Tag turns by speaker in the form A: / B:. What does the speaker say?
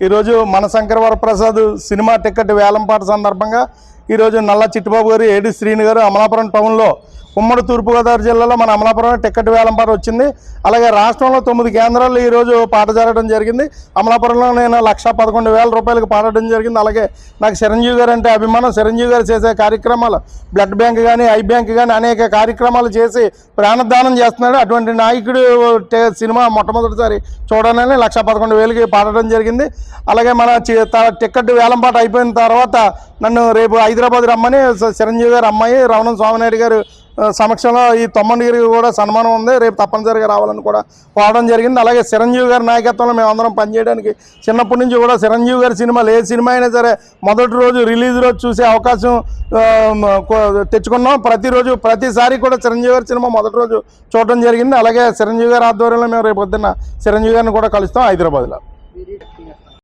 A: ఈరోజు మన Shankara Varaprasad cinema ticket వేలంపాట సందర్భంగా ఈరోజు నల్ల చిట్టుబాబు గారు ఏడి శ్రీని గారు అమలాపురం టౌన్లో ఉమ్మడి తూర్పుగోదావరి జిల్లాలో మన అమలాపురం టికెట్ వేలంపాట వచ్చింది. అలాగే రాష్ట్రంలో తొమ్మిది కేంద్రాల్లో ఈరోజు పాట జరగడం జరిగింది. అమలాపురంలో నేను లక్ష పదకొండు వేల రూపాయలకు పాడడం జరిగింది. అలాగే నాకు చిరంజీవి గారు అంటే అభిమానం. చిరంజీవి గారు చేసే కార్యక్రమాలు బ్లడ్ బ్యాంక్ కానీ ఐ బ్యాంక్ కానీ అనేక కార్యక్రమాలు చేసి ప్రాణదానం చేస్తున్నాడు. అటువంటి నాయకుడు సినిమా మొట్టమొదటిసారి చూడాలని లక్ష పదకొండు వేలకి పాడడం జరిగింది. అలాగే మన చి- టికెట్ వేలంపాట అయిపోయిన తర్వాత నన్ను రేపు హైదరాబాద్ రమ్మని చిరంజీవి గారు అమ్మాయి రమణ స్వామినాయుడు గారు సమక్షంలో ఈ తొమ్మండిగిరికి కూడా సన్మానం ఉంది. రేపు తప్పనిసరిగా రావాలని కూడా కోరడం జరిగింది. అలాగే చిరంజీవి గారి నాయకత్వంలో మేమందరం పనిచేయడానికి చిన్నప్పటి నుంచి కూడా చిరంజీవి గారి సినిమాలు ఏ సినిమా అయినా సరే మొదటి రోజు రిలీజ్ రోజు చూసే అవకాశం కో- తెచ్చుకున్నాం. ప్రతిరోజు ప్రతిసారి కూడా చిరంజీవి గారి సినిమా మొదటి రోజు చూడడం జరిగింది. అలాగే చిరంజీవి గారి ఆధ్వర్యంలో మేము రేపు పొద్దున్న చిరంజీవి గారిని కూడా కలుస్తాం హైదరాబాద్లో.